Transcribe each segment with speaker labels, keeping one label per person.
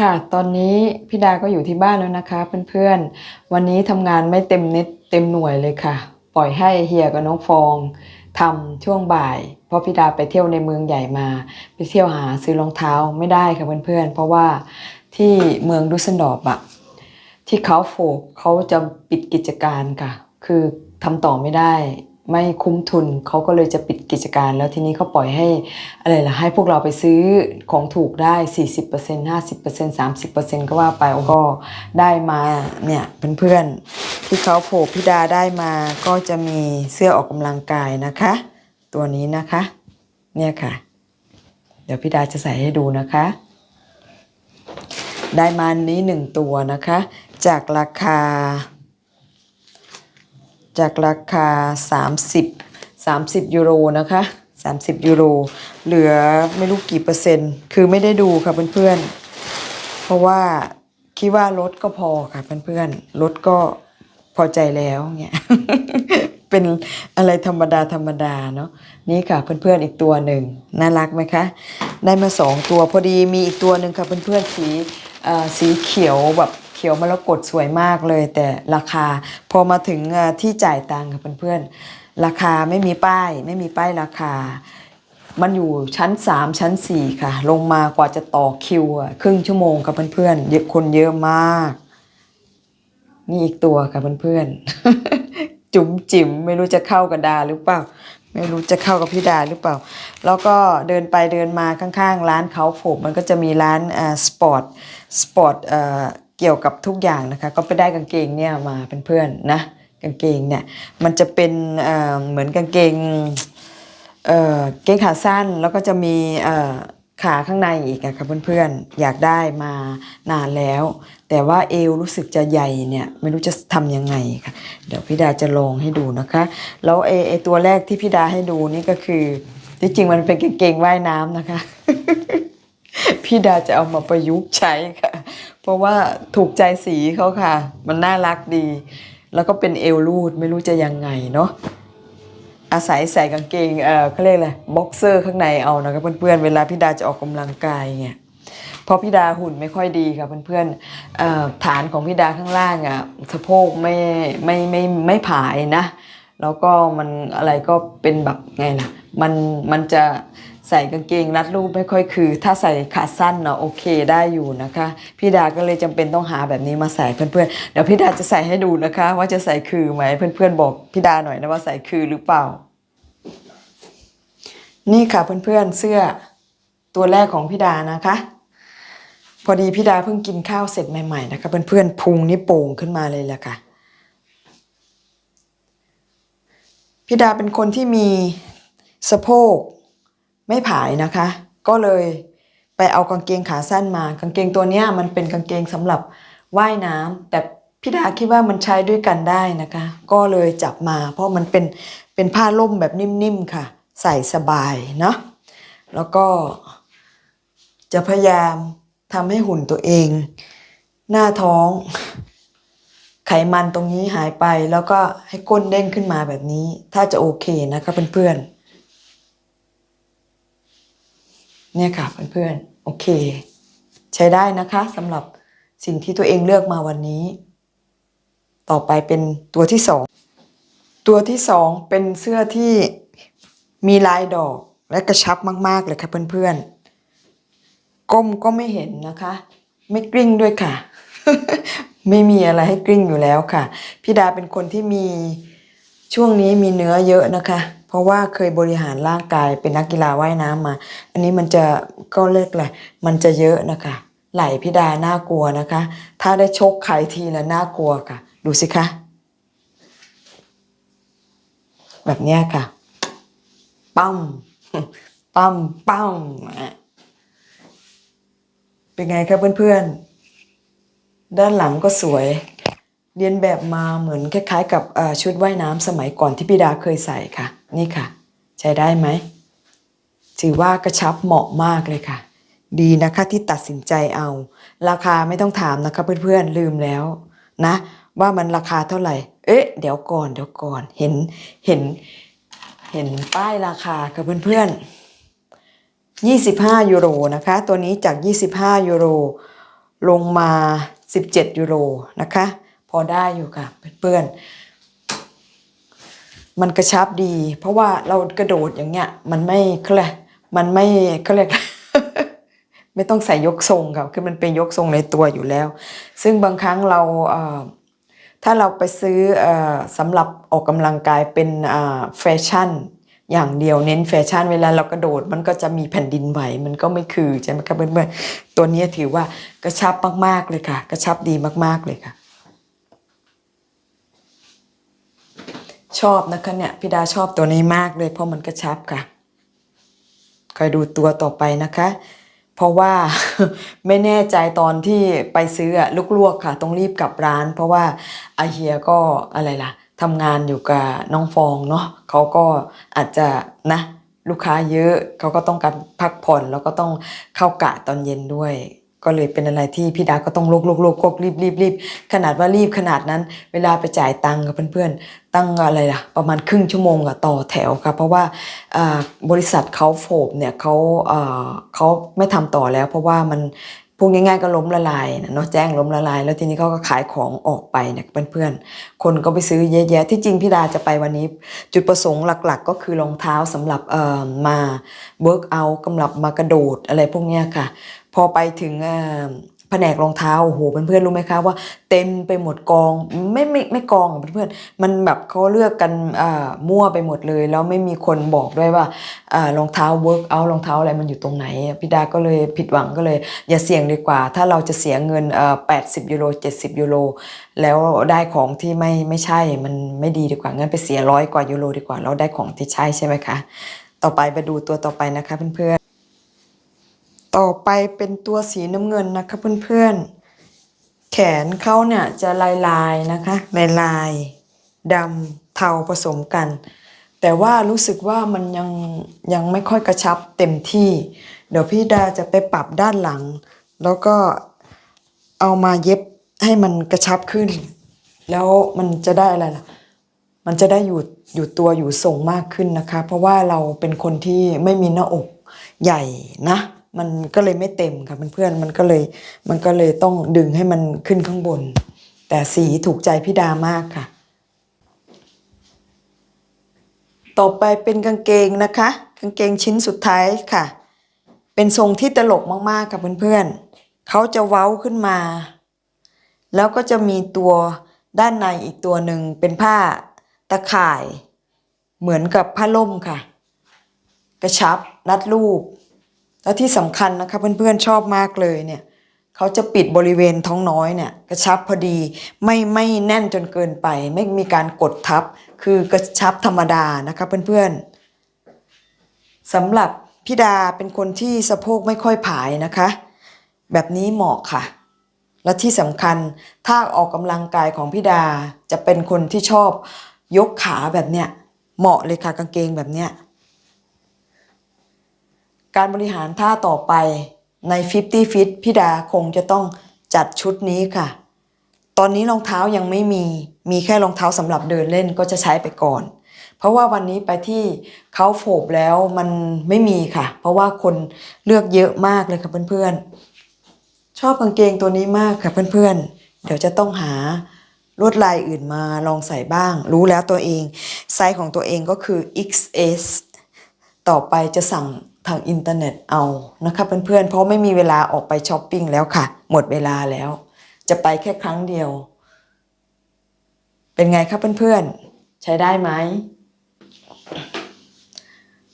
Speaker 1: ค่ะ ตอนนี้พี่ดาก็อยู่ที่บ้านแล้วนะคะ เพื่อนๆ วันนี้ทำงานไม่เต็มนิดเต็มหน่วยเลยค่ะ ปล่อยให้เฮียกับน้องฟองทำช่วงบ่าย เพราะพี่ดาไปเที่ยวในเมืองใหญ่มา ไปเที่ยวหาซื้อรองเท้าไม่ได้ค่ะเพื่อนๆ เพราะว่าที่เมืองดุสเซนดอร์ฟอะที่เขาโฟกเขาจะปิดกิจการค่ะ คือทำต่อไม่ได้ ไม่คุ้มทุนเขาก็เลยจะปิดกิจการ แล้วทีนี้เขาปล่อยให้อะไรล่ะให้พวกเราไปซื้อของถูกได้ 40% 50% 30%ก็ว่าไปก็ได้มาเนี่ยเพื่อนๆที่เขาโผล่พิดาได้มาก็จะมีเสื้อออกกำลังกายนะคะ ตัวนี้นะคะ เนี่ยค่ะ เดี๋ยวพี่ดาจะใส่ให้ดูนะคะ ได้มานี้หนึ่งตัวนะคะ จากราคา จากราคา 30 30 ยูโรนะคะ 30 ยูโร เหลือไม่รู้กี่เปอร์เซ็นต์ คือไม่ได้ดูค่ะเพื่อนๆ เพราะว่าคิดว่าลดก็พอค่ะเพื่อนๆลดก็พอใจแล้วเนี่ยเป็นอะไรธรรมดาธรรมดาเนาะนี่ค่ะเพื่อนๆอีกตัวหนึ่งน่ารักไหมคะ ได้มาสองตัวพอดีมีอีกตัวหนึ่งค่ะเพื่อนๆสีเอ่อสีเขียวแบบ เขียวมรกตสวยมากเลย แต่ราคาพอมาถึงที่จ่ายตังค์ค่ะเพื่อนๆราคาไม่มีป้าย ไม่มีป้ายราคา มันอยู่ชั้น 3 ชั้น 4 ค่ะ ลงมากว่าจะต่อคิวครึ่งชั่วโมงค่ะเพื่อนๆเยอะคนเยอะมาก นี่อีกตัวค่ะเพื่อนๆจุ๋มจิ๋มไม่รู้จะเข้ากับดาหรือเปล่าไม่รู้จะเข้ากับพี่ดาหรือเปล่า แล้วก็เดินไปเดินมาข้างๆ ร้านเขาผมมันก็จะมีร้านอ่าสปอร์ตสปอร์ตอ่อ เกี่ยวกับทุกอย่างนะคะ ก็ไปได้กางเกงเนี่ยมาเป็นเพื่อนๆนะกางเกงเนี่ยมันจะเป็นเเหมือนกางเกงเกงขาสั้นแล้วก็จะมีขาข้างในอีกอะค่ะเพื่อนๆอยากได้มานานแล้ว แต่ว่าเอวรู้สึกจะใหญ่เนี่ยไม่รู้จะทำยังไงค่ะเดี๋ยวพี่ดาจะลองให้ดูนะคะแล้วไอไอตัวแรกที่พี่ดาให้ดูนี่ก็คือที่จริงมันเป็นกางเกงว่ายน้ำนะคะ พี่ดาจะเอามาประยุกต์ใช้ค่ะ ราะว่าถูกใจสีเขาค่ะ มันน่ารักดี แล้วก็เป็นเอวรูดไม่รู้จะยังไงเนาะอาศัยใส่กางเกงเออเขาเรียกอะไรบ็อกเซอร์ข้างในเอานะครับเพื่อนๆเวลาพี่ดาจะออกกำลังกายเนี่ยเพราะพี่ดาหุ่นไม่ค่อยดีค่ะเพื่อนๆเอ่อฐานของพี่ดาข้างล่างอะสะโพกไม่ไม่ไม่ไม่ผายนะ แล้วก็มันอะไรก็เป็นแบบไงล่ะมันมันจะ ใส่กางเกงรัดรูปไม่ค่อยคือ ถ้าใส่ขาสั้นเนาะโอเคได้อยู่นะคะ พี่ดาก็เลยจำเป็นต้องหาแบบนี้มาใส่เพื่อนๆเดี๋ยวพี่ดาจะใส่ให้ดูนะคะ ว่าจะใส่คือไหมเพื่อนๆบอกพี่ดาหน่อยนะว่าใส่คือหรือเปล่า นี่ค่ะเพื่อนๆเสื้อตัวแรกของพี่ดานะคะ พอดีพี่ดาเพิ่งกินข้าวเสร็จใหม่ๆนะคะเพื่อนๆพุงนี่โป่งขึ้นมาเลยแหละค่ะพี่ดาเป็นคนที่มีสะโพก ไม่ผายนะคะ ก็เลยไปเอากางเกงขาสั้นมา กางเกงตัวเนี้ยมันเป็นกางเกงสำหรับว่ายน้ำแต่พี่ดาคิดว่ามันใช้ด้วยกันได้นะคะ ก็เลยจับมา เพราะมันเป็นเป็นผ้าล่มแบบนิ่มๆค่ะ ใส่สบายเนาะแล้วก็จะพยายามทำให้หุ่นตัวเอง หน้าท้อง ไขมันตรงนี้หายไปแล้วก็ให้ก้นเด้งขึ้นมาแบบนี้ ถ้าจะโอเคนะคะเพื่อนๆ เนี่ยค่ะเพื่อนๆโอเค ใช้ได้นะคะสำหรับสิ่งที่ตัวเองเลือกมาวันนี้ ต่อไปเป็นตัวที่สองตัวที่สองเป็นเสื้อที่มีลายดอกและกระชับมาก ๆ เลยค่ะเพื่อนๆก้มก็ไม่เห็นนะคะ ไม่กลิ้งด้วยค่ะ ไม่มีอะไรให้กลิ้งอยู่แล้วค่ะพี่ดาเป็นคนที่มีช่วงนี้มีเนื้อเยอะนะคะ เพราะว่าเคยบริหารร่างกายเป็นนักกีฬาว่ายน้ำมา อันนี้มันจะก็เลิกแหละมันจะเยอะนะคะ ไหลพี่ดาน่ากลัวนะคะ ถ้าได้ชกใครทีละน่ากลัวค่ะ ดูสิคะแบบเนี้ยค่ะปั้มปั้มปั้มอะเป็นไงครับเพื่อนๆ ด้านหลังก็สวย เรียนแบบมาเหมือนคล้ายๆ กับชุดว่ายน้ำสมัยก่อนที่พี่ดาเคยใส่ค่ะ นี่ค่ะ ใช้ได้ไหมถือว่ากระชับเหมาะมากเลยค่ะ ดีนะคะที่ตัดสินใจเอา ราคาไม่ต้องถามนะคะเพื่อนๆลืมแล้วนะ ว่ามันราคาเท่าไหร่ เอ๊ะ เดี๋ยวก่อนเดี๋ยวก่อนเห็นเห็นเห็นป้ายราคาค่ะเพื่อนๆ 25 ยูโรนะคะ ตัวนี้จาก 25 ยูโร ลงมา 17 ยูโรนะคะ พอได้อยู่ค่ะเพื่อนๆ มันกระชับดี เพราะว่าเรากระโดดอย่างเงี้ย มันไม่เขาเรียกมันไม่เขาเรียกไม่ต้องใส่ยกทรงค่ะคือมันเป็นยกทรงในตัวอยู่แล้ว ซึ่งบางครั้งเราถ้าเราไปซื้อสำหรับออกกำลังกายเป็นแฟชั่น อย่างเดียวเน้นแฟชั่นเวลาเรากระโดดมันก็จะมีแผ่นดินไหวมันก็ไม่คือใช่ไหมครับเพื่อนๆตัวนี้ถือว่ากระชับมากๆเลยค่ะ กระชับดีมากๆเลยค่ะ ชอบนะคะเนี่ยพี่ดาชอบตัวนี้มากเลย เพราะมันกระชับค่ะคอยดูตัวต่อไปนะคะ เพราะว่าไม่แน่ใจตอนที่ไปซื้ออะลูกลวกค่ะ ต้องรีบกลับร้าน เพราะว่าอาเฮียก็อะไรล่ะทำงานอยู่กับน้องฟองเนาะเขาก็อาจจะนะลูกค้าเยอะเขาก็ต้องการพักผ่อนแล้วก็ต้องเข้ากะตอนเย็นด้วย ก็เลยเป็นอะไรที่พี่ดาก็ต้องลุกลุกลุกกรีบรีบรีบขนาดว่ารีบขนาดนั้น เวลาไปจ่ายตังค์กับเพื่อนๆตั้งอะไรล่ะประมาณครึ่งชั่วโมงอะต่อแถวครับเพราะว่าบริษัทเขาโฟบเนี่ยเขาเขาไม่ทำต่อแล้ว เพราะว่ามันพูดง่ายๆก็ล้มละลายนะเนาะแจ้งล้มละลาย แล้วทีนี้เขาก็ขายของออกไปเนี่ยเพื่อนๆคนก็ไปซื้อเยอะแยะที่จริงพี่ดาจะไปวันนี้ จุดประสงค์หลักๆ ก็คือรองเท้าสำหรับเอ่อมาเวิร์กอัลสำหรับมากระโดดอะไรพวกเนี้ยค่ะ พอไปถึง แผนกรองเท้าโอ้โหเพื่อนๆรู้ไหมคะว่า เต็มไปหมดกองไม่ไม่ไม่กองอะเพื่อนๆมันแบบเขาเลือกกันอ่ามั่วไปหมดเลย แล้วไม่มีคนบอกด้วยว่าอ่ารองเท้าเวิร์กอัลรองเท้าอะไรมันอยู่ตรงไหนพี่ดาก็เลยผิดหวังก็เลย อย่าเสี่ยงดีกว่า ถ้าเราจะเสียเงินเอ่อ80ยูโร70ยูโรแล้วได้ของที่ไม่ไม่ใช่มันไม่ดีดีกว่างั้นไปเสียร้อยกว่ายูโรดีกว่าแล้วได้ของที่ใช่ใช่ไหมคะต่อไปไปดูตัวต่อไปนะคะเพื่อนๆ ต่อไปเป็นตัวสีน้ำเงินนะคะเพื่อนๆ แขนเขาเนี่ยจะลายลายนะคะลายลายดำเทาผสมกัน แต่ว่ารู้สึกว่ามันยังยังไม่ค่อยกระชับเต็มที่ เดี๋ยวพี่ดาจะไปปรับด้านหลัง แล้วก็เอามาเย็บให้มันกระชับขึ้น แล้วมันจะได้อะไรล่ะ มันจะได้อยู่อยู่ตัวอยู่ทรงมากขึ้นนะคะ เพราะว่าเราเป็นคนที่ไม่มีหน้าอกใหญ่นะ มันก็เลยไม่เต็มค่ะเพื่อนๆมันก็เลยมันก็เลยต้องดึงให้มันขึ้นข้างบน แต่สีถูกใจพี่ดามากค่ะ ต่อไปเป็นกางเกงนะคะ กางเกงชิ้นสุดท้ายค่ะ เป็นทรงที่ตลกมากๆค่ะเพื่อนๆเขาจะเว้าขึ้นมา แล้วก็จะมีตัวด้านในอีกตัวหนึ่งเป็นผ้าตะข่าย เหมือนกับผ้าล่มค่ะ กระชับรัดรูป แล้วที่สำคัญนะคะเพื่อนๆชอบมากเลยเนี่ยเขาจะปิดบริเวณท้องน้อยเนี่ยกระชับพอดีไม่ไม่แน่นจนเกินไป ไม่มีการกดทับ คือกระชับธรรมดานะคะเพื่อนๆสำหรับพี่ดาเป็นคนที่สะโพกไม่ค่อยผายนะคะ แบบนี้เหมาะค่ะ และที่สำคัญถ้าออกกำลังกายของพี่ดาจะเป็นคนที่ชอบยกขาแบบเนี้ยเหมาะเลยค่ะกางเกงแบบเนี้ย การบริหารท่าต่อไปใน 50 Fit พี่ดาคงจะต้องจัดชุดนี้ค่ะ ตอนนี้รองเท้ายังไม่มี มีแค่รองเท้าสำหรับเดินเล่นก็จะใช้ไปก่อน เพราะว่าวันนี้ไปที่เขาโฟบแล้วมันไม่มีค่ะ เพราะว่าคนเลือกเยอะมากเลยค่ะเพื่อนๆ ชอบกางเกงตัวนี้มากค่ะเพื่อนๆ เดี๋ยวจะต้องหาลวดลายอื่นมาลองใส่บ้าง รู้แล้วตัวเอง ไซส์ของตัวเองก็คือ XS ต่อไปจะสั่ง ทางอินเทอร์เน็ตเอานะคะเพื่อนๆเพราะไม่มีเวลาออกไปช้อปปิ้งแล้วค่ะ หมดเวลาแล้ว จะไปแค่ครั้งเดียว เป็นไงคะเพื่อนๆ ใช้ได้ไหม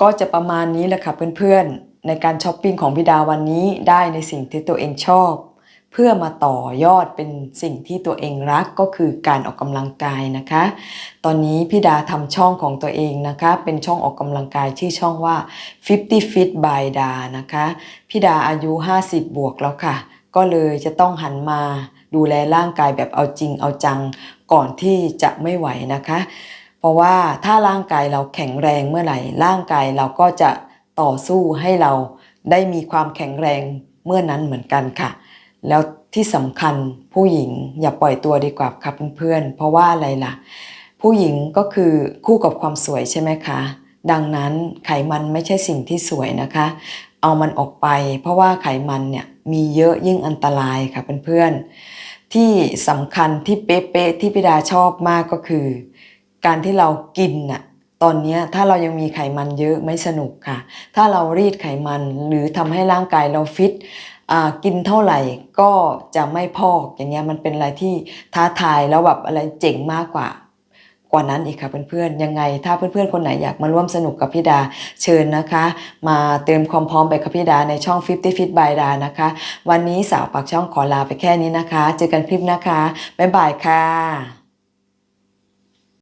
Speaker 1: ก็จะประมาณนี้แหละค่ะเพื่อนๆ ในการช้อปปิ้งของพิดาวันนี้ได้ในสิ่งที่ตัวเองชอบ เพื่อมาต่อยอดเป็นสิ่งที่ตัวเองรักก็คือการออกกำลังกายนะคะ ตอนนี้พี่ดาทำช่องของตัวเองนะคะ เป็นช่องออกกำลังกายชื่อช่องว่า 50 Fit by ดานะคะพี่ดาอายุ 50 บวกแล้วค่ะ ก็เลยจะต้องหันมาดูแลร่างกายแบบเอาจริงเอาจังก่อนที่จะไม่ไหวนะคะ เพราะว่าถ้าร่างกายเราแข็งแรงเมื่อไหร่ ร่างกายเราก็จะต่อสู้ให้เราได้มีความแข็งแรงเมื่อนั้นเหมือนกันค่ะ แล้วที่สำคัญผู้หญิงอย่าปล่อยตัวดีกว่าครับเพื่อนๆ เพราะว่าอะไรล่ะ ผู้หญิงก็คือคู่กับความสวยใช่ไหมคะ ดังนั้นไขมันไม่ใช่สิ่งที่สวยนะคะ เอามันออกไป เพราะว่าไขมันเนี่ยมีเยอะยิ่งอันตรายค่ะเพื่อนๆ ที่สำคัญที่เป๊ะๆที่พี่ดาชอบมากก็คือ การที่เรากินน่ะตอนนี้ถ้าเรายังมีไขมันเยอะไม่สนุกค่ะ ถ้าเรารีดไขมันหรือทำให้ร่างกายเราฟิต กินเท่าไหร่ก็จะไม่พอกอย่างเงี้ยมันเป็นอะไรที่ท้าทายแล้วแบบอะไรเจ๋งมากกว่ากว่านั้นอีกค่ะเพื่อนๆยังไง ถ้าเพื่อนๆคนไหนอยากมาร่วมสนุกกับพี่ดาเชิญนะคะ มาเติมความพร้อมไปกับพี่ดาในช่อง 50 Fit by ดานะคะ วันนี้สาวปากช่องขอลาไปแค่นี้นะคะ เจอกันคลิปนะคะ บ๊ายบายค่ะ